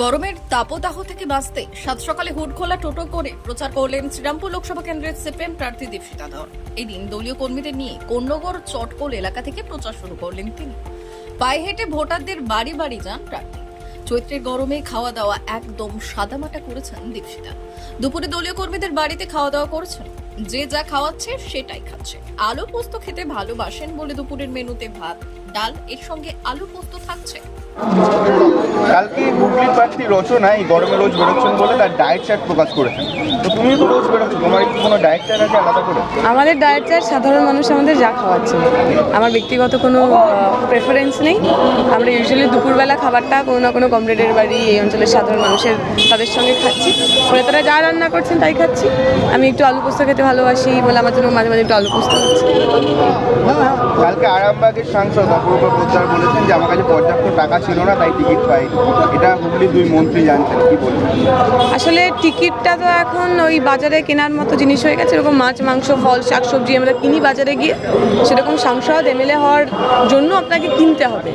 গরমের তাপদাহ থেকে বাঁচতে সাত সকালে হুড খোলা টোটো করে প্রচার করলেন শ্রীরামপুর লোকসভা কেন্দ্রের সিপিএম প্রার্থী দীপশিতা ধর এদিন দলীয় কর্মীদের নিয়ে কন্যগর চটকোল এলাকা থেকে প্রচার শুরু করলেন তিনি। পায়ে হেঁটে ভোটারদের বাড়ি বাড়ি যান প্রার্থী। চৈত্রের গরমে খাওয়া দাওয়া একদম সাদামাটা করেছেন দীপশিতা দুপুরে দলীয় কর্মীদের বাড়িতে খাওয়া দাওয়া করেছেন। যে যা খাওয়াচ্ছে সেটাই খাচ্ছে। আলু পোস্ত খেতে ভালোবাসেন বলে দুপুরের মেনুতে ভাত। ডাল এর সঙ্গে আলু পোস্ত থাকছে। কালকে হুগলি প্রার্থী রচনা এই গরমে রোজ বেরোচ্ছেন বলে তার ডায়েট চার্ট প্রকাশ করেছেন। তো তুমিও তো রোজ বেরোচ্ছ তোমার কি কোনো ডায়েট চার্ট আছে আলাদা করে? আমাদের ডায়েট চার্ট সাধারণ মানুষ আমাদের যা খাওয়াচ্ছে। আমার ব্যক্তিগত কোনো প্রেফারেন্স নেই। আমরা ইউজুয়ালি দুপুরবেলা খাবারটা কোনো না কোনো কমরেডের বাড়ি এই অঞ্চলের সাধারণ মানুষের তাদের সঙ্গে খাচ্ছি। ফলে তারা যা রান্না করছেন তাই খাচ্ছি। আমি একটু আলু পোস্ত খেতে ভালোবাসি বলে আমার জন্য মাঝে মাঝে একটু আলু পোস্ত হচ্ছে কালকে আরামবাগের সাংসদ অপূর্ব পোদ্দার বলেছেন যে আমার কাছে পর্যাপ্ত টাকা ছিল না, তাই টিকিট পাই এটা হুগলির দুই মন্ত্রী জানতেন কি বলবেন? আসলে টিকিটটা তো এখন ওই বাজারে কেনার মতো জিনিস হয়ে গেছে, এরকম মাছ, মাংস, ফল শাকসবজি আমরা কিনি বাজারে গিয়ে। সেরকম সাংসদ এমএলএ হওয়ার জন্য আপনাকে কিনতে হবে।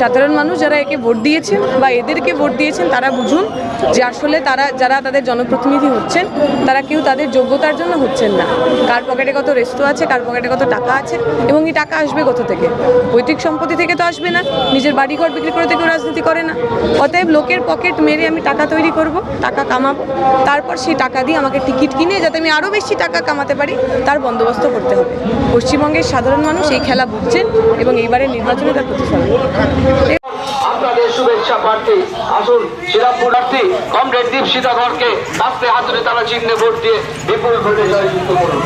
সাধারণ মানুষ যারা একে ভোট দিয়েছেন বা এদেরকে ভোট দিয়েছেন, তারা বুঝুন যে আসলে তারা, যারা তাদের জনপ্রতিনিধি হচ্ছেন, তারা কেউ তাদের যোগ্যতার জন্য হচ্ছেন না। কার পকেটে কত রেস্তো আছে, কার পকেটে কত টাকা আছে, এবং এই টাকা আসবে কোথা থেকে? পৈতৃক সম্পত্তি থেকে তো আসবে না, নিজের বাড়িঘর বিক্রি করে তো কেউ রাজনীতি করে না। অতএব লোকের পকেট মেরে আমি টাকা তৈরি করব, টাকা কামাবো। তারপর সেই টাকা দিয়ে আমাকে টিকিট কিনে যাতে আমি আরও বেশি টাকা কামাতে পারি, তার বন্দোবস্ত করতে হবে। পশ্চিমবঙ্গের সাধারণ মানুষ এই খেলা বুঝছেন এবং এইবারের নির্বাচনে তার প্রতিফলন। আপনাদের শুভেচ্ছা প্রার্থী, আসুন, শ্রীরামপুর প্রার্থী, কমরেড দীপ সীতাধরকে হাতে হাতুড়ে তারা চিহ্নে ভোট দিয়ে বিপুল ভোটে জয়যুক্ত করুন।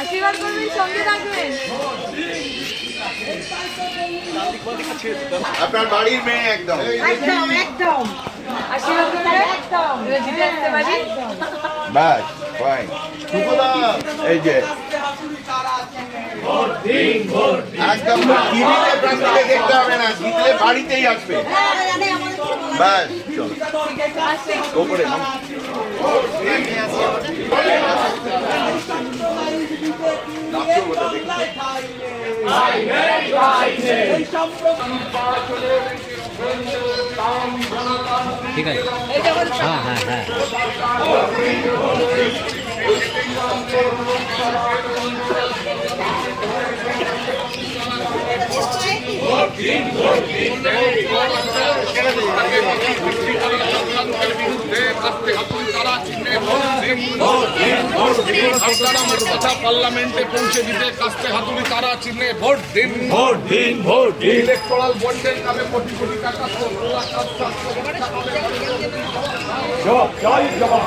আশীর্বাদ করবেন সঙ্গে থাকবেন। আপনার বাড়ির মেয়ে একদম। একদম একদম। আশীর্বাদ করবেন? একদম। জিতে আসতে পারি? বাস ফাইন এই যে। একদম দেখতে হবে না জিতলে বাড়িতেই আসবে। বাস চলো ওপরে। ঠিক আছে হ্যাঁ হ্যাঁ হ্যাঁ আপনারা আমার কথা পার্লামেন্টে পৌঁছে দিতে কাস্তে হাতুড়ি তারা চিহ্নে ভোট দিন ভোট দিন ভোট দিন ইলেকট্রাল বন্ডের নামে কোটি কোটি টাকা জয় জবাব